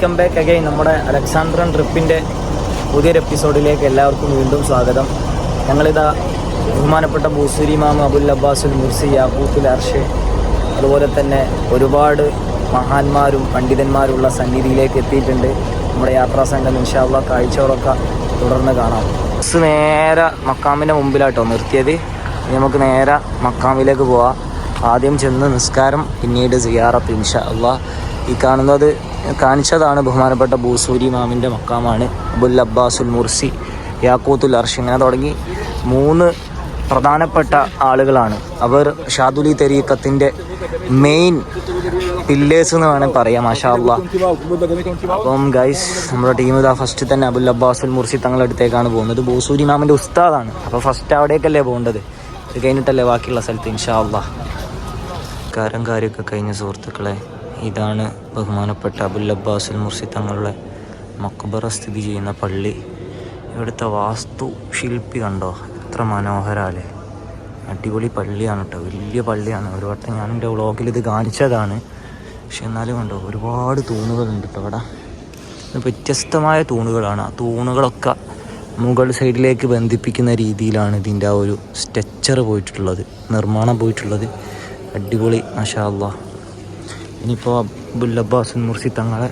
Welcome back again. നമ്മുടെ അലക്സാണ്ട്രൻ ട്രിപ്പിന്റെ പുതിയൊരു എപ്പിസോഡിലേക്ക് എല്ലാവർക്കും വീണ്ടും സ്വാഗതം. ഞങ്ങളിതാ ബഹുമാനപ്പെട്ട ബൂസുരി മാം അബുൽ അബ്ബാസുൽ മുർസി അബൂത്തുൽ അർഷ് അതുപോലെ തന്നെ ഒരുപാട് മഹാന്മാരും പണ്ഡിതന്മാരുള്ള സന്നിധിയിലേക്ക് എത്തിയിട്ടുണ്ട്. നമ്മുടെ യാത്രാ സംഘം ഇൻഷാള്ള കാഴ്ചകളൊക്കെ തുടർന്ന് കാണാം. ബസ് നേരെ മക്കാമിന്റെ മുമ്പിലാട്ടോ നിർത്തിയത്. നമുക്ക് നേരെ മക്കാമിലേക്ക് പോവാം. ആദ്യം ചെന്ന് നിസ്കാരം പിന്നീട് സിയാറത്ത് ഇൻഷാ അള്ളാ. ഈ കാണുന്നത് കാണിച്ചതാണ് ബഹുമാനപ്പെട്ട ബൂസൂരി മാമിന്റെ മക്കാമാണ്. അബുൽ അബ്ബാസുൽ മുർസി യാക്കൂത്തുൽ അർഷ് ഇങ്ങനെ തുടങ്ങി മൂന്ന് പ്രധാനപ്പെട്ട ആളുകളാണ്. അവർ ഷാദുലി തെരീക്കത്തിന്റെ മെയിൻ പില്ലേഴ്സ് എന്ന് വേണമെങ്കിൽ പറയാം മാഷാ അപ്പം ഗൈസ് നമ്മുടെ ടീം ഇതാ ഫസ്റ്റ് തന്നെ അബുൽ അബ്ബാസുൽ മുർസി തങ്ങളുടെ അടുത്തേക്കാണ് പോകുന്നത്. ബൂസൂരി മാമിന്റെ ഉസ്താദാണ്. അപ്പോൾ ഫസ്റ്റ് അവിടേക്കല്ലേ പോകേണ്ടത്? ഇത് കഴിഞ്ഞിട്ടല്ലേ ബാക്കിയുള്ള സ്ഥലത്ത് ഇൻഷാ കാരം കാര്യമൊക്കെ കഴിഞ്ഞ സുഹൃത്തുക്കളെ ഇതാണ് ബഹുമാനപ്പെട്ട അബുൽ അബ്ബാസുൽ മുർസി തങ്ങളുടെ മക്ബറ സ്ഥിതി ചെയ്യുന്ന പള്ളി. ഇവിടുത്തെ വാസ്തു ശില്പി കണ്ടോ? എത്ര മനോഹരാലേ. അടിപൊളി പള്ളിയാണ് കേട്ടോ വലിയ പള്ളിയാണ്. ഒരു വട്ടം ഞാൻ എന്റെ വ്ളോഗിൽ ഇത് കാണിച്ചതാണ്. പക്ഷെ എന്നാലും കണ്ടോ ഒരുപാട് തൂണുകളുണ്ട് കേട്ടോ ഇവിടെ വ്യത്യസ്തമായ തൂണുകളാണ്. ആ തൂണുകളൊക്കെ മുകൾ സൈഡിലേക്ക് ബന്ധിപ്പിക്കുന്ന രീതിയിലാണ് ഇതിന്റെ ആ ഒരു സ്ട്രക്ചർ പോയിട്ടുള്ളത് നിർമ്മാണം പോയിട്ടുള്ളത്. അടിപൊളി മഷാ അള്ളാ. ഇനിയിപ്പോൾ അബ്ദുൽ അബ്ബാസ് മുർസി തങ്ങളെ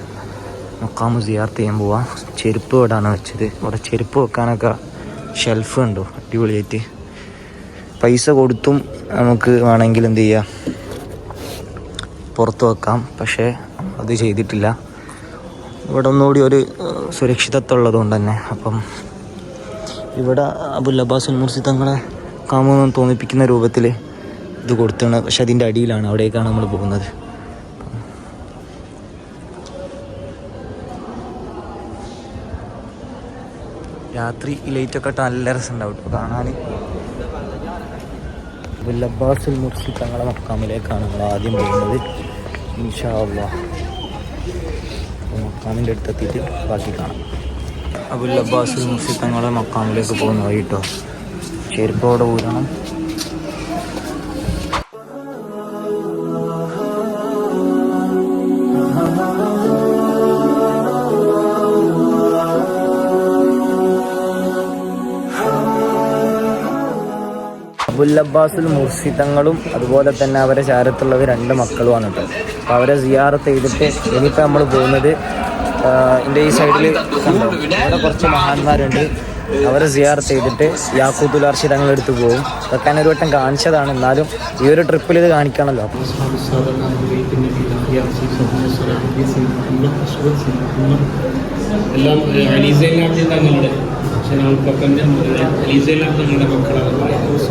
മുക്കാമ് സിയാർത്ത് ചെയ്യാൻ പോവാം. ചെരുപ്പ് ഇവിടാണ് വെച്ചത്. ഇവിടെ ചെരുപ്പ് വെക്കാനൊക്കെ ഷെൽഫ് ഉണ്ടോ അടിപൊളിയായിട്ട്. പൈസ കൊടുത്തും നമുക്ക് വേണമെങ്കിൽ എന്ത് ചെയ്യാം? പുറത്ത് വെക്കാം. പക്ഷേ അത് ചെയ്തിട്ടില്ല. ഇവിടെ ഒന്നുകൂടി ഒരു ഏഹ്, സുരക്ഷിതത്വം ഉള്ളതുകൊണ്ട് തന്നെ. അപ്പം ഇവിടെ അബുൽ അബ്ബാസ് മുർസി തങ്ങളെ കാമെന്ന് തോന്നിപ്പിക്കുന്ന രൂപത്തിൽ ഇത് കൊടുത്താണ്. പക്ഷെ അതിന്റെ അടിയിലാണ് അവിടേക്കാണ് നമ്മൾ പോകുന്നത്. രാത്രി ലൈറ്റ് ഒക്കെ നല്ല രസമുണ്ടാവും കേട്ടോ കാണാൻ അബ്ബാസുൽ മുർസി തങ്ങളെ മക്കാമിലേക്കാണ് നമ്മൾ ആദ്യം പോകുന്നത്. ഇൻഷാ അള്ളാഹ് മക്കാമിന്റെ അടുത്തെത്തിയിട്ട് ബാക്കി കാണാം. അബുൽ അബ്ബാസ് മുർസി തങ്ങളെ മക്കാമിലേക്ക് പോകുന്ന വഴിട്ടോ. ചെരുപ്പോടെ ഊരണം. അബുൽ അബ്ബാസുൽ മുർസിതങ്ങളും അതുപോലെ തന്നെ അവരെ ചാരത്തുള്ളവർ രണ്ട് മക്കളുമാണ് കേട്ടോ. അപ്പോൾ അവരെ സിയാറത്ത് ചെയ്തിട്ട് ഇനിയിപ്പോൾ നമ്മൾ പോകുന്നത് എന്റെ ഈ സൈഡിൽ അവിടെ കുറച്ച് മഹാന്മാരുണ്ട്. അവരെ സിയാർത്ത് ചെയ്തിട്ട് യാക്കൂത്തുൽ അർഷി തങ്ങളുടെ പോകും. അതൊക്കെ ഒരു വട്ടം കാണിച്ചതാണ്. എന്നാലും ഈ ഒരു ട്രിപ്പിൽ ഇത് കാണിക്കണമല്ലോ എല്ലാം ശനാൾപ്പക്കന്റെ അലീസയിലാബ് തങ്ങളുടെ മക്കളാണ്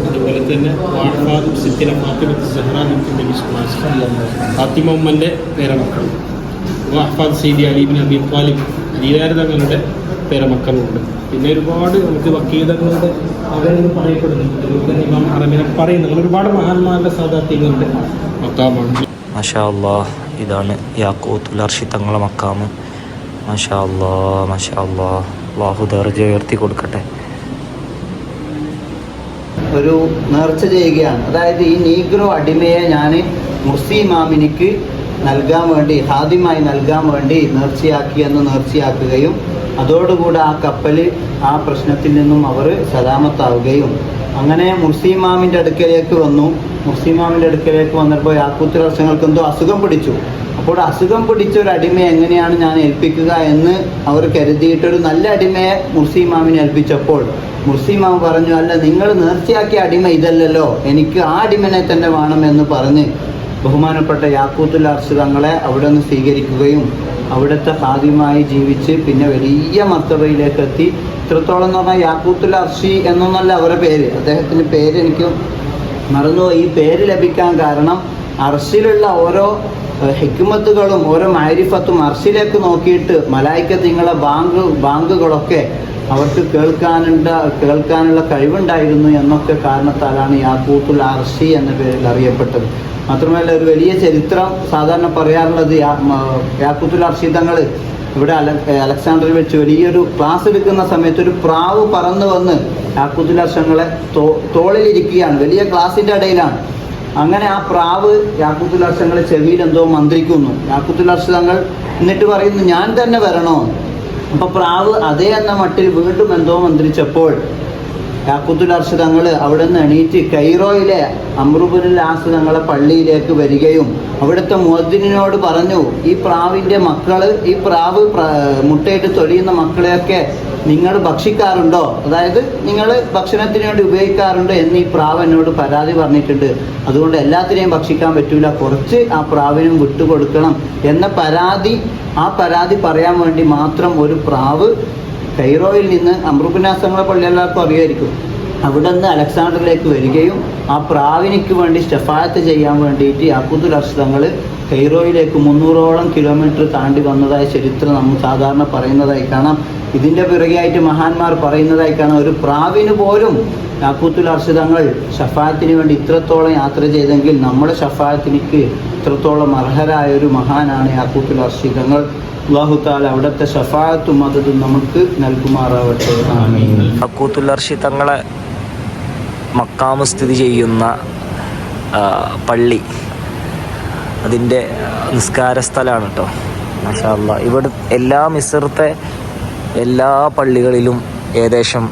അതുപോലെ തന്നെ വാഹ്ഫാദും സിത്തിലെ ഫാത്തിമത്ത് സഹ്റാൻ വിശ്വാസം ഫാത്തിമ ഉമ്മന്റെ പേരമക്കൾ വാഹ്ഫാദ് സയ്യിദ് അലീബിൻ അബീ താലിബ് ദീനാർ തങ്ങളുടെ പേരമക്കളുണ്ട്. പിന്നെ ഒരുപാട് നമുക്ക് വക്കീലങ്ങളുടെ അവരെന്ന് പറയപ്പെടുന്നു. അതുപോലെ തന്നെ ഇമാം പറയുന്നുണ്ട് ഒരുപാട് മഹാന്മാരുടെ സാധാത്യങ്ങളുണ്ട് മക്കാമാണ് മാഷാ അള്ളാ ഇതാണ് യാക്കൂത്തുൽ അർഷി തങ്ങളെ മക്കാമ്. മാഷാ അള്ളാ മാഷാ അള്ളാ അള്ളാഹു ദർജ ഉയർത്തി കൊടുക്കട്ടെ. ഒരു നേർച്ച ചെയ്യുകയാണ്. അതായത് ഈ നീഗ്രോ അടിമയെ ഞാൻ മുർസി മാമിനിക്ക് നൽകാൻ വേണ്ടി ഹാദ്യമായി നൽകാൻ വേണ്ടി നേർച്ചയാക്കിയെന്ന് നേർച്ചയാക്കുകയും അതോടുകൂടെ ആ കപ്പൽ ആ പ്രശ്നത്തിൽ നിന്നും അവർ സലാമത്താവുകയും. അങ്ങനെ മുർസിമാമിന്റെ അടുക്കലേക്ക് വന്നു. മുർസിമാമിന്റെ അടുക്കലേക്ക് വന്നപ്പോൾ യാക്കൂത്ത് വർഷങ്ങൾക്ക് എന്തോ അസുഖം പിടിച്ചു. അപ്പോൾ അസുഖം പിടിച്ച ഒരു അടിമയെ എങ്ങനെയാണ് ഞാൻ ഏൽപ്പിക്കുക എന്ന് അവർ കരുതിയിട്ടൊരു നല്ല അടിമയെ മുർസിമാമിനെ ഏൽപ്പിച്ചപ്പോൾ മുർസിമാം പറഞ്ഞു അല്ല നിങ്ങൾ നേർച്ചയാക്കിയ അടിമ ഇതല്ലല്ലോ. എനിക്ക് ആ അടിമനെ തന്നെ വേണം എന്ന് പറഞ്ഞ് ബഹുമാനപ്പെട്ട യാക്കൂത്തുൽ അസുഖങ്ങളെ അവിടെ നിന്ന് സ്വീകരിക്കുകയും അവിടുത്തെ ഹാദ്യമായി ജീവിച്ച് പിന്നെ വലിയ മർത്തബയിലേക്ക് എത്തി. ഇത്രത്തോളം എന്ന് പറഞ്ഞാൽ യാക്കൂത്തുൽ അർഷി എന്നൊന്നല്ല അവരുടെ പേര്. അദ്ദേഹത്തിന്റെ പേര് എനിക്ക് മറന്നു ഈ പേര് ലഭിക്കാൻ കാരണം അർഷിലുള്ള ഓരോ ഹിക്മത്തുകളും ഓരോ മാരിഫത്തും അർശിലേക്ക് നോക്കിയിട്ട് മലായിക്ക നിങ്ങളെ ബാങ്ക് ബാങ്കുകളൊക്കെ അവർക്ക് കേൾക്കാനുണ്ട കേൾക്കാനുള്ള കഴിവുണ്ടായിരുന്നു എന്നൊക്കെ കാരണത്താലാണ് യാക്കൂത്തുൽ അർഷി എന്ന പേരിൽ അറിയപ്പെട്ടത്. മാത്രമല്ല ഒരു വലിയ ചരിത്രം സാധാരണ പറയാറുള്ളത് യാക്കൂത്തുൽ അർഷി തങ്ങൾ ഇവിടെ അല അലക്സാണ്ടറിൽ വെച്ച് വലിയൊരു ക്ലാസ് എടുക്കുന്ന സമയത്ത് ഒരു പ്രാവ് പറന്നു വന്ന് യാക്കൂത്തുൽ അർഷങ്ങളെ തോ തോളിലിരിക്കുകയാണ്. വലിയ ക്ലാസിന്റെ ഇടയിലാണ് അങ്ങനെ ആ പ്രാവ് യാക്കൂത്തുൽ അർഷങ്ങളെ ചെവിയിൽ എന്തോ മന്ത്രിക്കുന്നു. യാക്കൂത്തുൽ അർഷങ്ങൾ എന്നിട്ട് പറയുന്നു ഞാൻ തന്നെ വരണോ? അപ്പൊ പ്രാവ് അതേ എന്ന മട്ടിൽ വീണ്ടും എന്തോ മന്ത്രിച്ചപ്പോൾ യാക്കൂത്തുൽ അർഷദങ്ങൾ അവിടെ നിന്ന് എണീറ്റ് കൈറോയിലെ അമ്രുബുൽ ആസ് തങ്ങളെ പള്ളിയിലേക്ക് വരികയും അവിടുത്തെ മുഹദ്ദിനോട് പറഞ്ഞു ഈ പ്രാവിന്റെ മക്കൾ ഈ പ്രാവ് പ്ര- മുട്ടയിട്ട് തൊലിയുന്ന മക്കളെയൊക്കെ നിങ്ങൾ ഭക്ഷിക്കാറുണ്ടോ? അതായത് നിങ്ങൾ ഭക്ഷണത്തിന് വേണ്ടി ഉപയോഗിക്കാറുണ്ടോ എന്ന് ഈ പ്രാവ് എന്നോട് പരാതി പറഞ്ഞിട്ടുണ്ട്. അതുകൊണ്ട് എല്ലാത്തിനെയും ഭക്ഷിക്കാൻ പറ്റൂല. കുറച്ച് ആ പ്രാവിനും വിട്ടുകൊടുക്കണം. എന്ന പരാതി ആ പരാതി പറയാൻ വേണ്ടി മാത്രം ഒരു പ്രാവ് കൈറോയിൽ നിന്ന് അമൃപിനാസങ്ങളെ പള്ളി എല്ലാവർക്കും അറിയായിരിക്കും. അവിടെ നിന്ന് അലക്സാണ്ടറിലേക്ക് വരികയും ആ പ്രാവിനിക്ക് വേണ്ടി ഷഫായത്ത് ചെയ്യാൻ വേണ്ടിയിട്ട് യാക്കൂത്തുൽ അർഷദങ്ങൾ കൈറോയിലേക്ക് മുന്നൂറോളം കിലോമീറ്റർ താണ്ടി വന്നതായ ചരിത്രം നമ്മൾ സാധാരണ പറയുന്നതായി കാണാം. ഇതിന്റെ പിറകെയായിട്ട് മഹാന്മാർ പറയുന്നതായി കാണാം ഒരു പ്രാവിന് പോലും യാക്കൂത്തുൽ അർഷിതങ്ങൾ ഷഫായത്തിന് വേണ്ടി ഇത്രത്തോളം യാത്ര ചെയ്തെങ്കിൽ നമ്മുടെ ഷഫായത്തിനിക്ക് ഇത്രത്തോളം അർഹരായ ഒരു മഹാനാണ് യാക്കൂത്തുൽ അർഷിതങ്ങൾ അള്ളാഹു താല അവിടുത്തെ ഷഫായത്തും മതത്തും നമുക്ക് നൽകുമാറാവട്ടെ. ആമീൻ. അർഷിതങ്ങളെ മക്കാമ സ്ഥിതി ചെയ്യുന്ന പള്ളി അതിന്റെ നിസ്കാര സ്ഥലമാണ് കേട്ടോ മാഷാല്ല ഇവിടെ എല്ലാ മിസറത്തെ എല്ലാ പള്ളികളിലും ഏകദേശം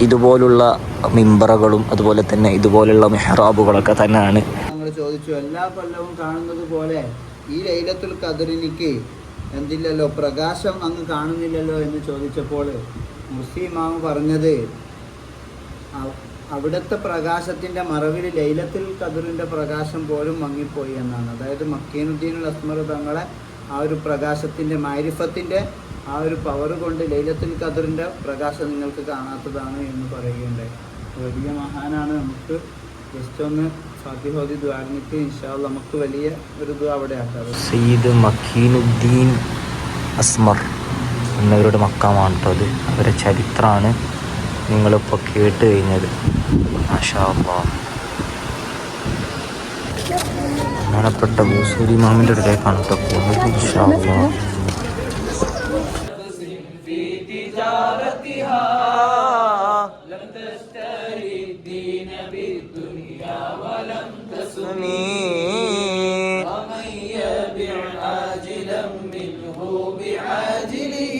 ഇതുപോലുള്ള മിമ്പറകളും അതുപോലെ തന്നെ ഇതുപോലുള്ള മെഹ്റാബുകളൊക്കെ തന്നെയാണ്. ചോദിച്ചു എല്ലാ കൊല്ലവും കാണുന്നത് പോലെ ഈ ലൈലത്തുൽ ഖദറിനിക്ക് എന്തില്ലല്ലോ? പ്രകാശം അങ്ങ് കാണുന്നില്ലല്ലോ? എന്ന് ചോദിച്ചപ്പോൾ മുസ്ലിം മുസ്ലിമാമ പറഞ്ഞത് അവിടുത്തെ പ്രകാശത്തിന്റെ മറവിൽ ലൈലത്തുൽ കതിറിന്റെ പ്രകാശം പോലും മങ്ങിപ്പോയി എന്നാണ്. അതായത് മക്കീനുദ്ദീൻ അസ്മർ തങ്ങളെ ആ ഒരു പ്രകാശത്തിന്റെ മാരിഫത്തിന്റെ ആ ഒരു പവർ കൊണ്ട് ലൈലത്തിൽ കതിറിന്റെ പ്രകാശം നിങ്ങൾക്ക് കാണാത്തതാണ് എന്ന് പറയുകയുണ്ടായി. വലിയ മഹാനാണ്. നമുക്ക് ജസ്റ്റ് ഒന്ന് ഫാത്തിഹോദി ദ്വാരനിക്ക് ഇൻഷാ നമുക്ക് വലിയ ഒരു ഇത് അവിടെ ആക്കാറ് സയ്യിദ് മക്കീനുദ്ദീൻ അസ്മർ എന്നവരുടെ മക്കാമാണ് അത് അവരെ ചരിത്രമാണ് നിങ്ങളിപ്പോൾ കേട്ട് കഴിഞ്ഞത്. മാഷാ. ബഹുമാനപ്പെട്ട മൂസൂരി മാമിന്റെ അടുത്തേക്കാണ് കേട്ടോ പോകുന്നത് ഇൻഷാ حسني. ومن يبيع عاجلا منه بعاجله.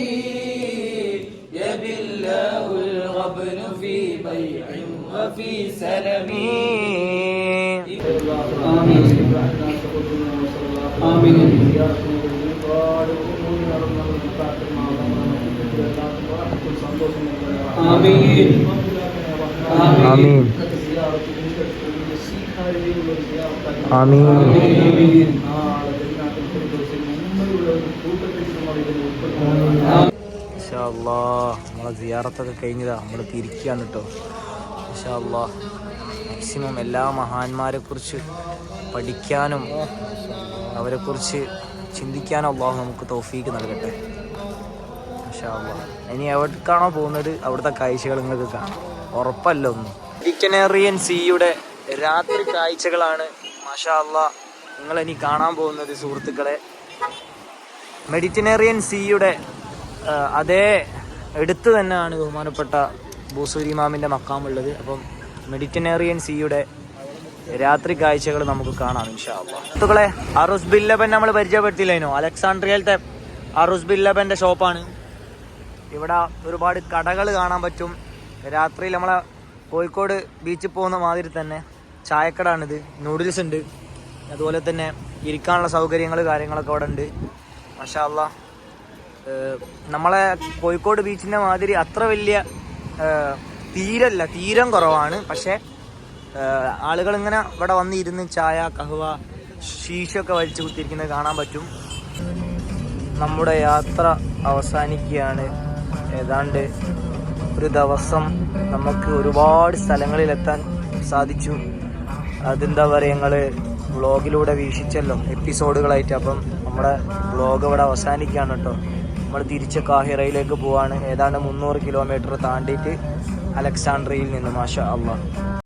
يبي الله الغبن في بيع وفي سلم. آمين. آمين. آمين. آمين. آمين. നമ്മളെ സിയാറത്തൊക്കെ കഴിഞ്ഞതാ. നമ്മൾ തിരിക്കുകയാണ് കേട്ടോ മാക്സിമം എല്ലാ മഹാന്മാരെ കുറിച്ച് പഠിക്കാനും അവരെ കുറിച്ച് ചിന്തിക്കാനും അള്ളാഹു നമുക്ക് തോഫീക്ക് നൽകട്ടെ. ഇൻഷാ അല്ലാഹ്. ഇനി എവിടേക്കാണോ പോകുന്നത്? അവിടുത്തെ കാഴ്ചകൾ നിങ്ങൾക്ക് കാണാം. ഉറപ്പല്ല ഒന്നും. മെഡിറ്ററേനിയൻ സീയുടെ രാത്രി കാഴ്ചകളാണ്. മാഷാ നിങ്ങൾ ഇനി കാണാൻ പോകുന്നത് സുഹൃത്തുക്കളെ. മെഡിറ്ററേനിയൻ സീയുടെ അതേ എടുത്ത് തന്നെയാണ് ബഹുമാനപ്പെട്ട ബൂസൂരി ഇമാമിന്റെ മക്കാമുള്ളത്. അപ്പം മെഡിറ്ററേനിയൻ സീയുടെ രാത്രി കാഴ്ചകൾ നമുക്ക് കാണാം ഇൻഷാല്ലാ സുഹൃത്തുക്കളെ അറുസ് ബില്ലബൻ നമ്മൾ പരിചയപ്പെടുത്തില്ലേനോ അലക്സാണ്ട്രിയയിലത്തെ അറുസ് ബില്ലബന്റെ ഷോപ്പാണ്. ഇവിടെ ഒരുപാട് കടകൾ കാണാൻ പറ്റും. രാത്രിയിൽ നമ്മളെ കോഴിക്കോട് ബീച്ചിൽ പോകുന്ന മാതിരി തന്നെ. ചായക്കടാണിത്. നൂഡിൽസ് ഉണ്ട്. അതുപോലെ തന്നെ ഇരിക്കാനുള്ള സൗകര്യങ്ങൾ കാര്യങ്ങളൊക്കെ അവിടെ ഉണ്ട് മഷാല്ല നമ്മളെ കോഴിക്കോട് ബീച്ചിന്റെ മാതിരി അത്ര വലിയ തീരല്ല. തീരം കുറവാണ്. പക്ഷേ ആളുകൾ ഇങ്ങനെ ഇവിടെ വന്നിരുന്ന് ചായ കഹുവ ശീശൊക്കെ വലിച്ചു കുത്തിയിരിക്കുന്നത് കാണാൻ പറ്റും. നമ്മുടെ യാത്ര അവസാനിക്കുകയാണ്. ഏതാണ്ട് ഒരു ദിവസം നമുക്ക് ഒരുപാട് സ്ഥലങ്ങളിലെത്താൻ സാധിച്ചു. അതെന്താ പറയുക ഞങ്ങൾ വ്ളോഗിലൂടെ വീക്ഷിച്ചല്ലോ എപ്പിസോഡുകളായിട്ട്. അപ്പം നമ്മുടെ വ്ളോഗ് ഇവിടെ അവസാനിക്കുകയാണ് കേട്ടോ. നമ്മൾ തിരിച്ച് കാഹിറയിലേക്ക് പോവാണ്. ഏതാണ്ട് മുന്നൂറ് കിലോമീറ്റർ താണ്ടിയിട്ട് അലക്സാണ്ട്രിയയിൽ നിന്ന് മാഷ അള്ളാഹ്